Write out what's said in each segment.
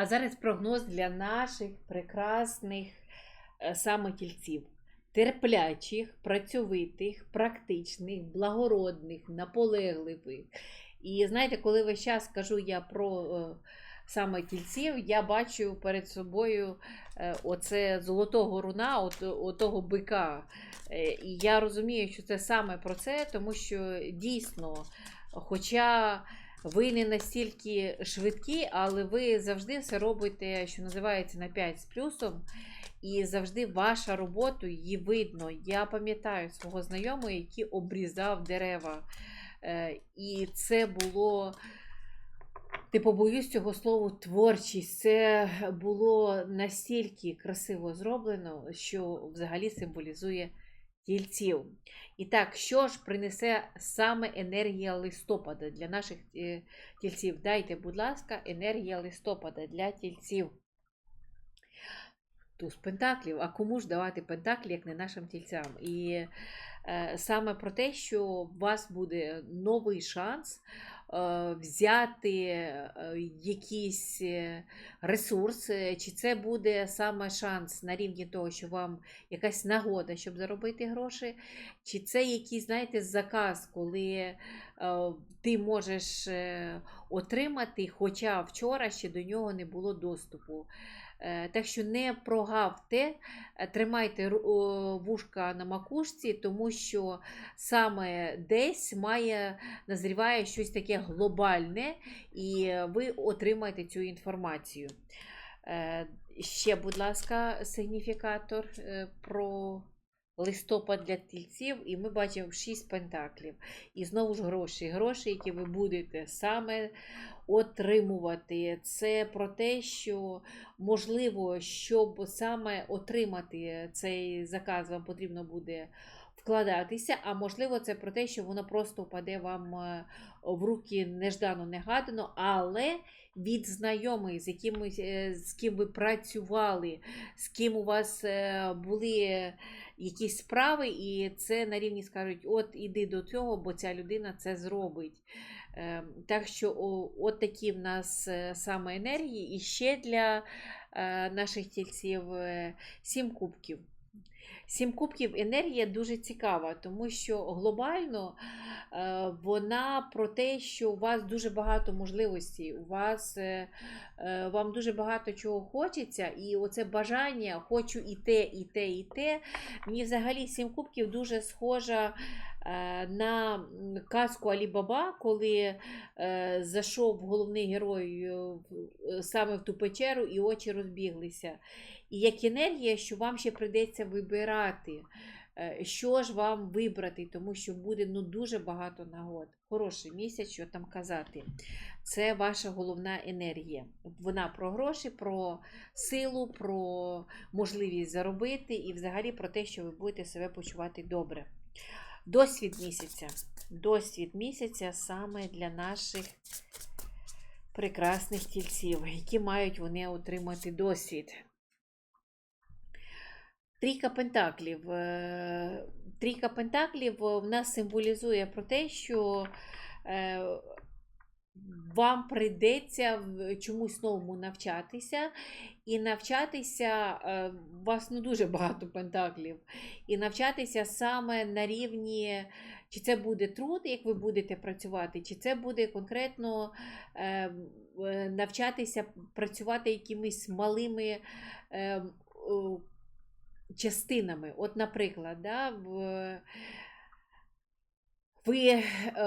А зараз прогноз для наших прекрасних е, саме тільців. Терплячих, працьовитих, практичних, благородних, наполегливих. І знаєте, коли весь час кажу я про е, саме тільців, я бачу перед собою е, оце золотого руна, от, отого бика. І я розумію, що це саме про це, тому що дійсно, хоча ви не настільки швидкі, але ви завжди все робите, що називається на 5 з плюсом. І завжди ваша робота, її видно. Я пам'ятаю свого знайомого, який обрізав дерева. Е, І це було, ти побоюсь цього слова, творчість. Це було настільки красиво зроблено, що взагалі символізує тільців. І так, що ж принесе саме енергія листопада для наших е, тільців? Дайте, будь ласка, енергія листопада для тільців. Туз пентаклів. А кому ж давати пентаклі, як не нашим тільцям? І е, саме про те, що у вас буде новий шанс взяти е, якийсь е, ресурс, е, чи це буде саме шанс на рівні того, що вам якась нагода, щоб заробити гроші, чи це якийсь, знаєте, заказ, коли е, ти можеш е, отримати, хоча вчора ще до нього не було доступу. Е, Так що не прогавте, е, тримайте вушка на макушці, тому що саме десь має назріває щось таке глобальне, і ви отримаєте цю інформацію. Е, Ще, будь ласка, сигніфікатор про листопад для тільців, і ми бачимо 6 пентаклів. І знову ж гроші. Гроші, які ви будете саме отримувати. Це про те, що можливо, щоб саме отримати цей заказ, вам потрібно буде вкладатися, а можливо, це про те, що воно просто впаде вам е, в руки неждано негадано, але від знайомих, з якими е, з ким ви працювали, з ким у вас е, були якісь справи, і це на рівні скажуть: от іди до цього, бо ця людина це зробить. Е, Так що от такі в нас е, саме енергії. І ще для е, наших тільців е, сім кубків. Сім кубків енергія дуже цікава, тому що глобально вона про те, що у вас дуже багато можливостей, у вас вам дуже багато чого хочеться, і оце бажання хочу і те, і те, і те. Мені взагалі сім кубків дуже схожа на казку Алі-Баба, коли е, зайшов головний герой е, е, саме в ту печеру і очі розбіглися. І як енергія, що вам ще прийдеться вибирати, е, що ж вам вибрати, тому що буде ну, дуже багато нагод. Хороший місяць, що там казати. Це ваша головна енергія. Вона про гроші, про силу, про можливість заробити і взагалі про те, що ви будете себе почувати добре. Досвід місяця. Досвід місяця саме для наших прекрасних тільців, які мають вони отримати досвід. Трійка пентаклів. Е, Трійка пентаклів е, в нас символізує про те, що е, вам прийдеться чомусь новому навчатися, і навчатися е, у вас ну, дуже багато пентаклів, і навчатися саме на рівні, чи це буде труд, як ви будете працювати, чи це буде конкретно е, е, навчатися працювати якимись малими. Частинами. От, наприклад, да, в, ви, е,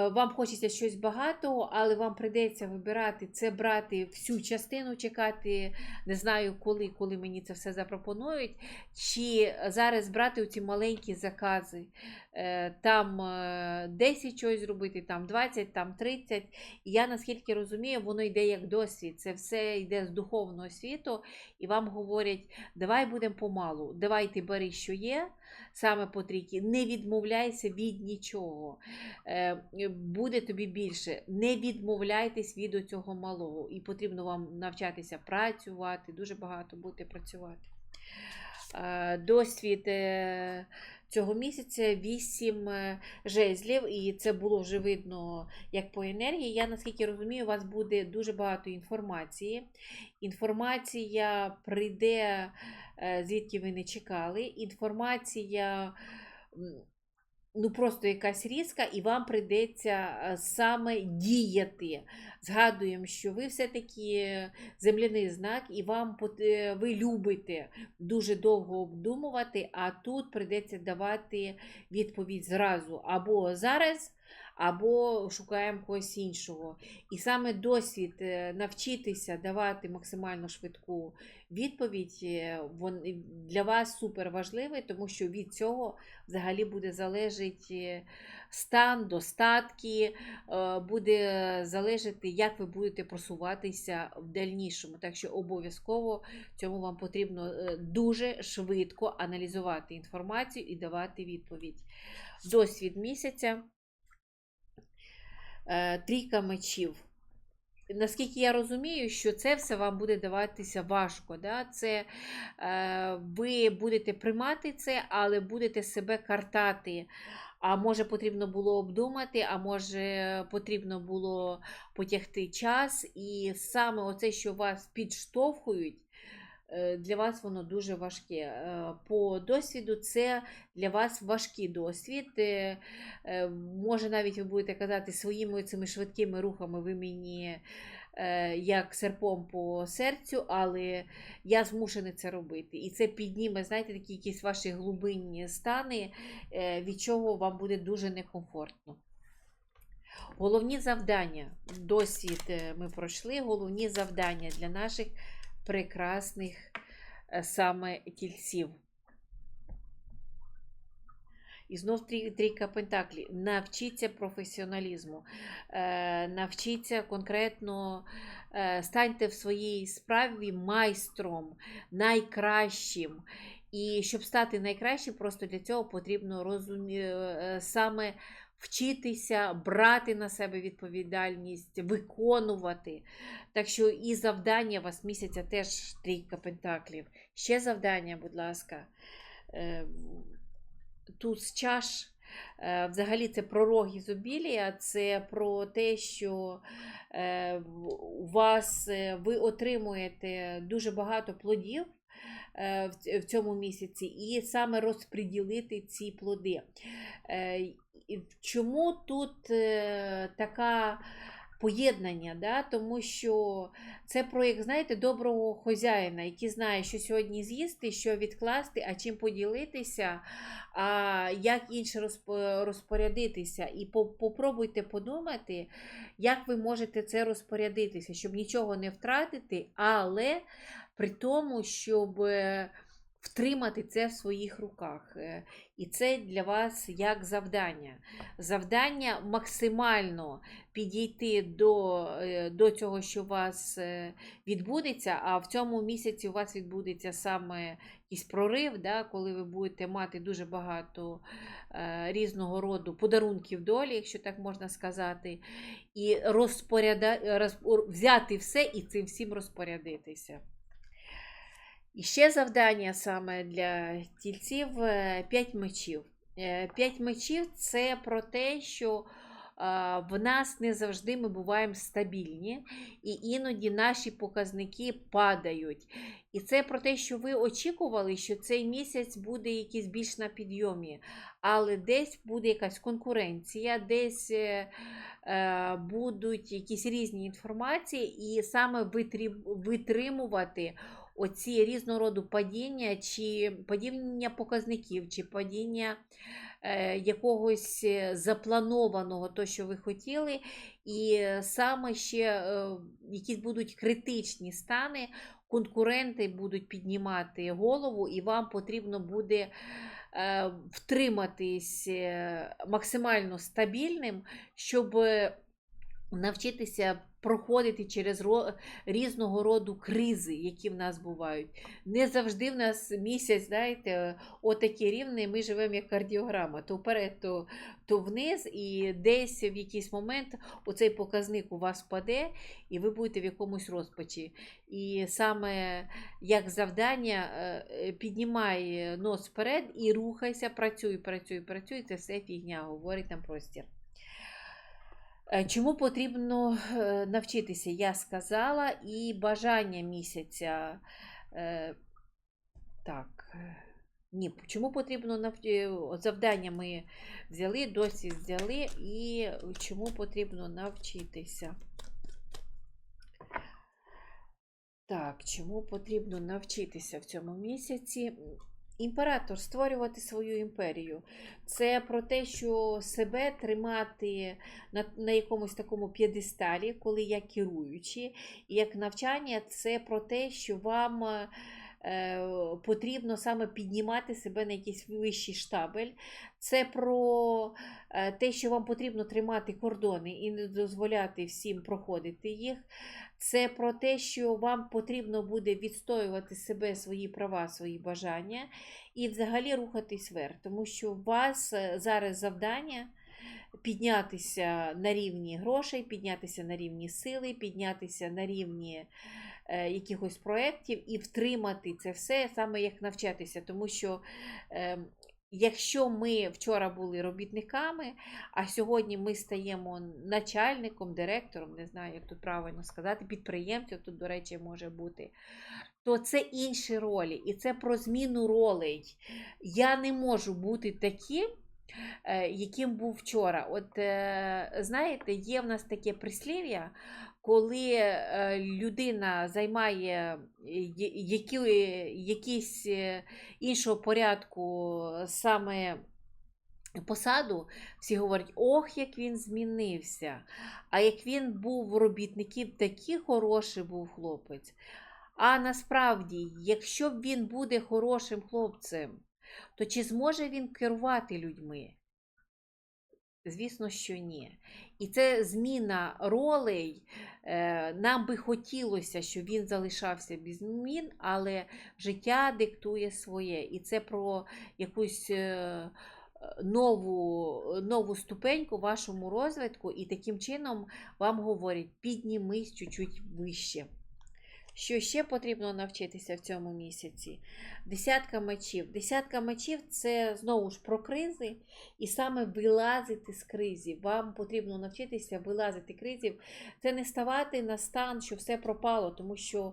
вам хочеться щось багато, але вам прийдеться вибирати це брати всю частину, чекати, не знаю коли, коли мені це все запропонують, чи зараз брати ці маленькі закази, там е, 10 чогось зробити, там 20, там 30. І я наскільки розумію, воно йде як досвід. Це все йде з духовного світу, і вам говорять, давай будемо помалу, давай ти бери, що є, саме по трійки, не відмовляйся від нічого. Е, Буде тобі більше. Не відмовляйтесь від цього малого. І потрібно вам навчатися працювати, дуже багато будете працювати. Е, Досвід е, цього місяця 8 е, жезлів, і це було вже видно як по енергії. Я наскільки розумію, у вас буде дуже багато інформації. Інформація прийде, е, звідки ви не чекали. Інформація. Ну, просто якась різка, і вам прийдеться е, саме діяти. Згадуємо, що ви все-таки земляний знак, і вам е, ви любите дуже довго обдумувати, а тут прийдеться давати відповідь зразу або зараз, або шукаємо когось іншого. І саме досвід е, навчитися давати максимально швидку відповідь е, для вас супер важливий, тому що від цього взагалі буде залежати стан, достатки, е, буде залежати, як ви будете просуватися в дальнішому. Так що обов'язково цьому вам потрібно е, дуже швидко аналізувати інформацію і давати відповідь. Досвід місяця. Е, Трійка мечів. Наскільки я розумію, що це все вам буде даватися важко. Да? Це е, ви будете приймати це, але будете себе картати. А може потрібно було обдумати, а може потрібно було потягти час. І саме оце, що вас підштовхують, для вас воно дуже важке. Е, По досвіду це для вас важкий досвід. Е, е, Може, навіть ви будете казати своїми цими швидкими рухами ви мені е, як серпом по серцю, але я змушений це робити. І це підніме, знаєте, такі якісь ваші глибинні стани, е, від чого вам буде дуже некомфортно. Головні завдання, досвід е, ми пройшли, головні завдання для наших прекрасних е, саме тільців. І знов трійка пентаклі. Навчіться професіоналізму, е, навчіться конкретно, е, станьте в своїй справі майстром, найкращим. І щоб стати найкращим, просто для цього потрібно розумі... саме вчитися, брати на себе відповідальність, виконувати. Так що і завдання у вас місяця теж трійка пентаклів. Ще завдання, будь ласка. Е, туз чаш. Е, Взагалі це про рог ізобілія, це про те, що е, у вас е, ви отримуєте дуже багато плодів е, в цьому місяці, і саме розподілити ці плоди. І Чому тут е, така поєднання? Да? Тому що це про, як знаєте, доброго хозяїна, який знає, що сьогодні з'їсти, що відкласти, а чим поділитися, а як інше розпо- розпорядитися. І попробуйте подумати, як ви можете це розпорядитися, щоб нічого не втратити, але при тому, щоб е, втримати це в своїх руках. Е, І це для вас як завдання. Завдання максимально підійти до, е, до цього, що у вас е, відбудеться, а в цьому місяці у вас відбудеться саме якийсь прорив, да, коли ви будете мати дуже багато е, різного роду подарунків долі, якщо так можна сказати, і розпоряда... роз... взяти все і цим всім розпорядитися. І ще завдання саме для тільців 5 мечів. 5 мечів це про те, що в нас не завжди ми буваємо стабільні, і іноді наші показники падають. І це про те, що ви очікували, що цей місяць буде якийсь більш на підйомі, але десь буде якась конкуренція, десь е, е, будуть якісь різні інформації, і саме витримувати оці різного роду падіння, чи падіння показників, чи падіння е, якогось е, запланованого, то, що ви хотіли, і саме ще е, якісь будуть критичні стани, конкуренти будуть піднімати голову, і вам потрібно буде втриматись максимально стабільним, щоб навчитися проходити через різного роду кризи, які в нас бувають. Не завжди в нас місяць, знаєте, отакі рівні, ми живемо як кардіограма, то вперед, то, то вниз, і десь в якийсь момент оцей показник у вас впаде, і ви будете в якомусь розпачі. І саме як завдання е, піднімай нос вперед і рухайся, працюй, працюй, працюй. Це все фігня, говорить нам простір. Е, Чому потрібно е, навчитися? Я сказала, і бажання місяця. е, Так. Ні, чому потрібно навч... завдання ми взяли, досвід взяли, і чому потрібно навчитися? Так, чому потрібно навчитися в цьому місяці? Імператор створювати свою імперію. Це про те, що себе тримати на, на якомусь такому п'єдесталі, коли я керуючий. І як навчання, це про те, що вам е, потрібно саме піднімати себе на якийсь вищий штабель. Це про е, те, що вам потрібно тримати кордони і не дозволяти всім проходити їх. Це про те, що вам потрібно буде відстоювати себе, свої права, свої бажання і взагалі рухатись вверх. Тому що у вас е, зараз завдання піднятися на рівні грошей, піднятися на рівні сили, піднятися на рівні е, якихось проєктів і втримати це все, саме як навчатися. Тому що е, якщо ми вчора були робітниками, а сьогодні ми стаємо начальником, директором, не знаю, як тут правильно сказати, підприємцем, тут, до речі, може бути. То це інші ролі, і це про зміну ролей. Я не можу бути таким, е, яким був вчора. От е, знаєте, є в нас таке прислів'я, коли е, людина займає які, якісь е, іншого порядку саме посаду, всі говорять, ох, як він змінився. А як він був робітником, такий хороший був хлопець. А насправді, якщо він буде хорошим хлопцем, то чи зможе він керувати людьми? Звісно, що ні. І це зміна ролей. Е, Нам би хотілося, щоб він залишався без змін, але життя диктує своє. І це про якусь е, нову, нову ступеньку вашому розвитку, і таким чином вам говорять, піднімись чуть-чуть вище. Що ще потрібно навчитися в цьому місяці? Десятка мечів. Десятка мечів це знову ж про кризи, і саме вилазити з кризів. Вам потрібно навчитися вилазити кризів. Це не ставати на стан, що все пропало, тому що,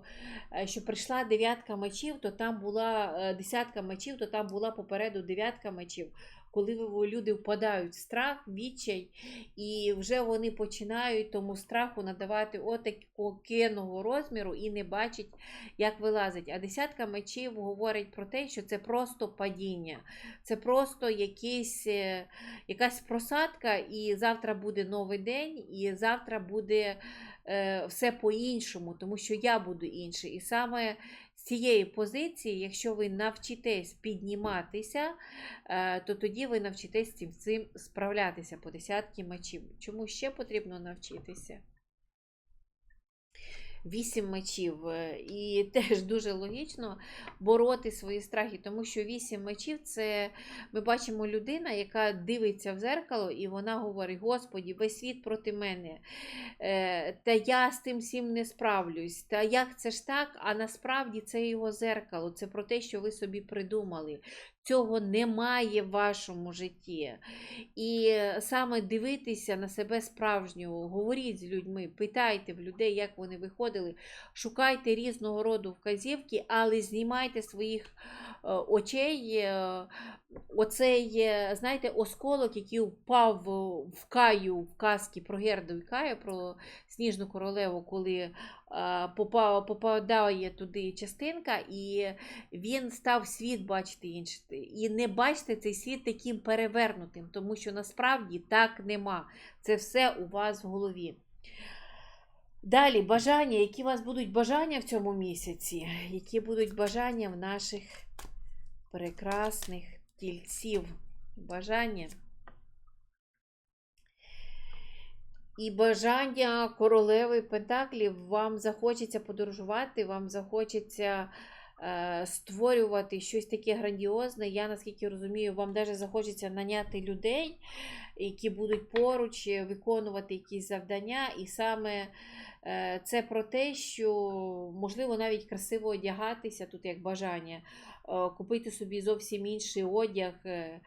е, що прийшла дев'ятка мечів, то там була е, десятка мечів, то там була попереду дев'ятка мечів. Коли люди впадають в страх, відчай, і вже вони починають тому страху надавати отакого розміру і не бачать, як вилазить. А десятка мечів говорить про те, що це просто падіння, це просто якийсь, е, якась просадка, і завтра буде новий день, і завтра буде е, все по-іншому, тому що я буду інший. І саме з цієї позиції, якщо ви навчитесь підніматися, е, то тоді ви навчитесь цим, цим справлятися по десятки мечів. Чому ще потрібно навчитися? Вісім мечів. е, І теж дуже логічно бороти свої страхи, тому що вісім мечів це ми бачимо людина, яка дивиться в зеркало, і вона говорить: Господі, весь світ проти мене. Е, Та я з тим всім не справлюсь. Та як це ж так? А насправді це його зеркало, це про те, що ви собі придумали. Цього немає в вашому житті. І е, саме дивитися на себе справжнього, говоріть з людьми, питайте в людей, як вони виходили, шукайте різного роду вказівки, але знімайте своїх е, очей. е, Оцей, знаєте, осколок, який впав в- Каю в казки про Герду і Каю, про Сніжну королеву, коли попадає туди частинка, і він став світ бачити інший. І не бачите цей світ таким перевернутим, тому що насправді так нема. Це все у вас в голові. Далі бажання, які у вас будуть бажання в цьому місяці, які будуть бажання в наших прекрасних тільців. Бажання. І бажання королеви Пентаклів вам захочеться подорожувати, вам захочеться е, створювати щось таке грандіозне. Я наскільки розумію, вам навіть захочеться наняти людей, які будуть поруч виконувати якісь завдання. І саме е, це про те, що можливо навіть красиво одягатися, тут як бажання, е, купити собі зовсім інший одяг. е,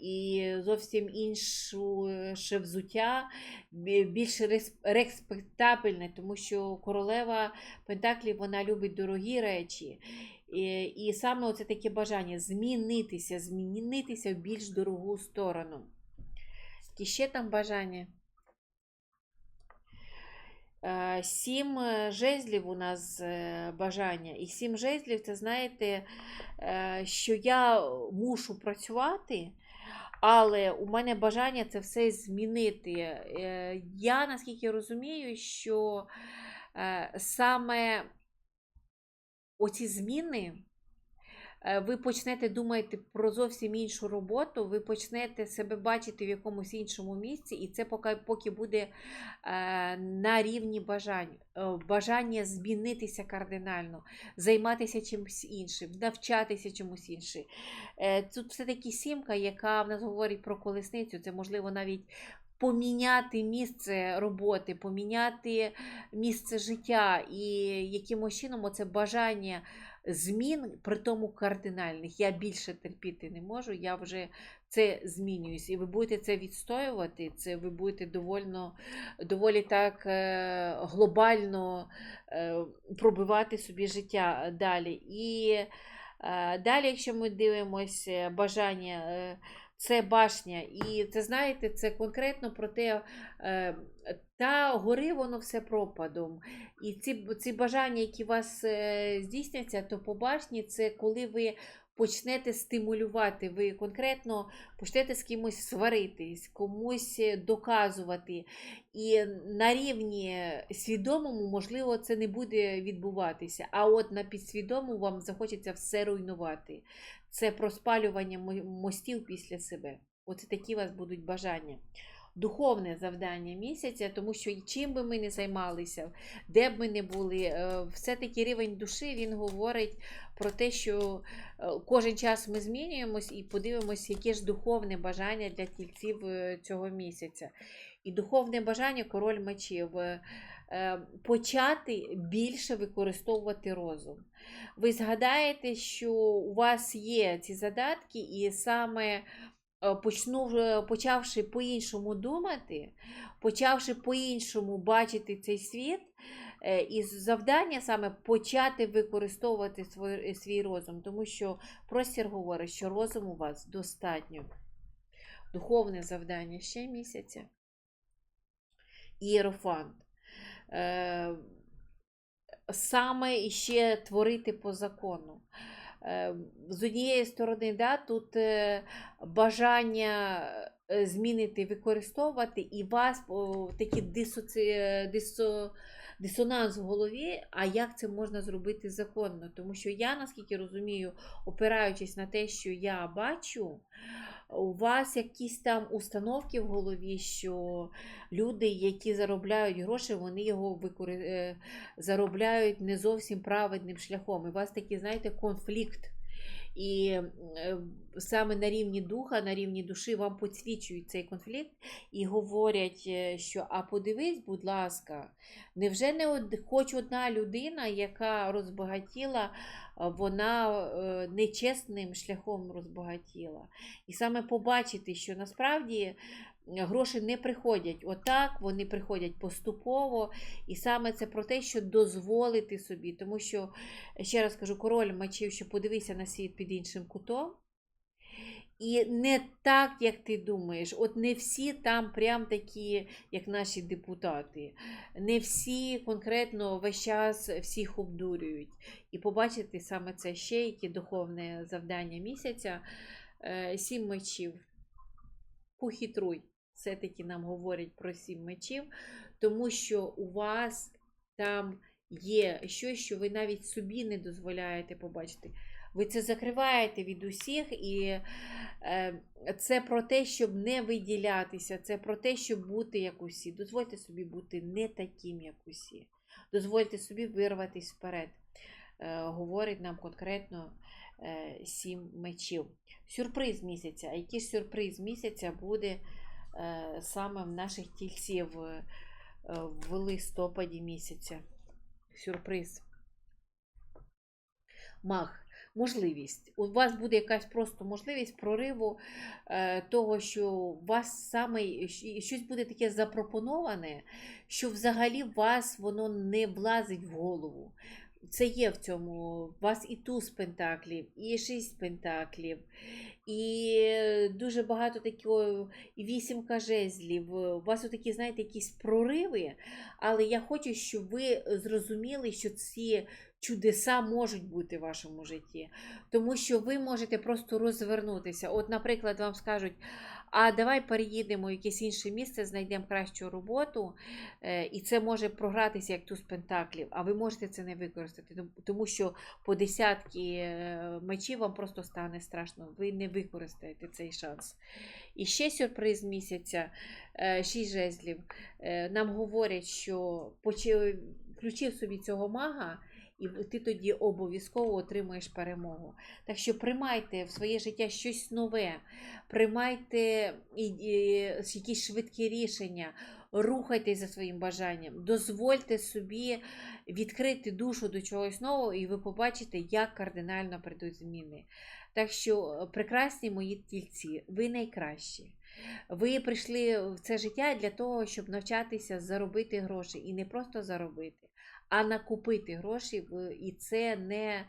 І зовсім іншу е, ще взуття, більш респектабельне, тому що королева Пентаклів вона любить дорогі речі. І, і саме оце таке бажання змінитися, змінитися в більш дорогу сторону. І ще там бажання? Е, Сім е, жезлів у нас е, бажання. І сім жезлів, це знаєте, е, що я мушу працювати, але у мене бажання це все змінити. Е, Я наскільки розумію, що е, саме оці зміни. Е, Ви почнете думати про зовсім іншу роботу, ви почнете себе бачити в якомусь іншому місці, і це поки, поки буде е, на рівні бажань. Е, Бажання змінитися кардинально, займатися чимось іншим, навчатися чомусь іншим. Тут все-таки сімка, яка в нас говорить про колесницю, це можливо навіть поміняти місце роботи, поміняти місце життя, і якимось чином оце бажання змін, при тому кардинальних. Я більше терпіти не можу, я вже це змінююсь. І ви будете це відстоювати, це ви будете довольно, доволі так е, глобально е, пробивати собі життя далі. І е, далі, якщо ми дивимося бажання. Це башня, і це знаєте, це конкретно про те, е, та гори воно все пропадом. І ці, ці бажання, які у вас е, здійсняться, то по башні це коли ви почнете стимулювати, ви конкретно почнете з кимось сваритись, комусь е, доказувати. І на рівні свідомому, можливо, це не буде відбуватися. А от на підсвідомому вам захочеться все руйнувати. Це про спалювання мостів після себе. Оце такі у вас будуть бажання духовне завдання місяця, тому що чим би ми не займалися, де б ми не були, е, все-таки рівень душі він говорить про те, що е, кожен час ми змінюємось і подивимось, яке ж духовне бажання для тільців е, цього місяця. І духовне бажання король мечів. е, Почати більше використовувати розум. Ви згадаєте, що у вас є ці задатки, і саме почну, почавши по-іншому думати, почавши по-іншому бачити цей світ, е, і завдання саме почати використовувати свій, свій розум, тому що простір говорить, що розуму у вас достатньо. Духовне завдання ще місяця. Ієрофант. Е, Саме іще творити по закону. Е, З однієї сторони, да, тут е, бажання е, змінити, використовувати, і вас о, такий дисоці... дисо... дисонанс в голові, а як це можна зробити законно? Тому що я, наскільки розумію, опираючись на те, що я бачу, у вас якісь там установки в голові, що люди, які заробляють гроші, вони його викори... е, заробляють не зовсім праведним шляхом. І у вас такий, знаєте, конфлікт. І е, саме на рівні духа, на рівні душі вам підсвічують цей конфлікт і говорять, е, що а подивись, будь ласка, невже не од... хоч одна людина, яка розбагатіла, вона е, нечесним шляхом розбагатіла. І саме побачити, що насправді гроші не приходять отак, вони приходять поступово. І саме це про те, що дозволити собі. Тому що, ще раз кажу, король мечів, що подивися на світ під іншим кутом. І не так, як ти думаєш. От не всі там прям такі, як наші депутати. Не всі конкретно весь час всіх обдурюють. І побачити саме це ще яке духовне завдання місяця. Е, Сім мечів. Похитруй. Все-таки нам говорять про сім мечів, тому що у вас там є щось, що ви навіть собі не дозволяєте побачити. Ви це закриваєте від усіх, і е, це про те, щоб не виділятися, це про те, щоб бути як усі. Дозвольте собі бути не таким, як усі. Дозвольте собі вирватися вперед. Е, говорить нам конкретно е, сім мечів. Сюрприз місяця. А який сюрприз місяця буде саме в наших тільців е, в листопаді місяця? Сюрприз. Мах. Можливість. У вас буде якась просто можливість прориву е, того, що у вас саме щось буде таке запропоноване, що взагалі вас воно не влазить в голову. Це є в цьому. У вас і туз пентаклів, і шість пентаклів, і дуже багато такого, і вісімка жезлів. У вас такі, знаєте, якісь прориви, але я хочу, щоб ви зрозуміли, що ці чудеса можуть бути в вашому житті. Тому що ви можете просто розвернутися. От, наприклад, вам скажуть, а давай переїдемо в якесь інше місце, знайдемо кращу роботу, е, і це може програтися як туз пентаклів, а ви можете це не використати, тому- що по десятки е, мечів вам просто стане страшно, ви не використаєте цей шанс. І ще сюрприз місяця, е, шість жезлів. Нам говорять, що включив собі цього мага, і ти тоді обов'язково отримаєш перемогу. Так що приймайте в своє життя щось нове, приймайте якісь швидкі рішення, рухайтесь за своїм бажанням, дозвольте собі відкрити душу до чогось нового, і ви побачите, як кардинально прийдуть зміни. Так що, е, прекрасні мої тільці, ви найкращі. Ви прийшли в це життя для того, щоб навчатися заробити гроші. І не просто заробити, а накупити гроші. І це не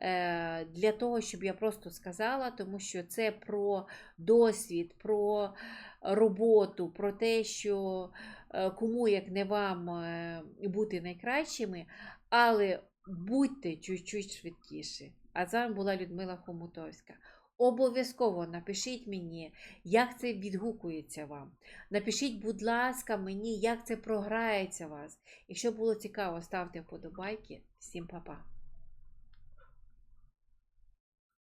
е, для того, щоб я просто сказала, тому що це про досвід, про роботу, про те, що е, кому як не вам е, бути найкращими, але будьте чуть-чуть швидкіші. А з вами була Людмила Хомутовська. Обов'язково напишіть мені, як це відгукується вам. Напишіть, будь ласка, мені, як це програється вас. Якщо було цікаво, ставте вподобайки. Всім па-па.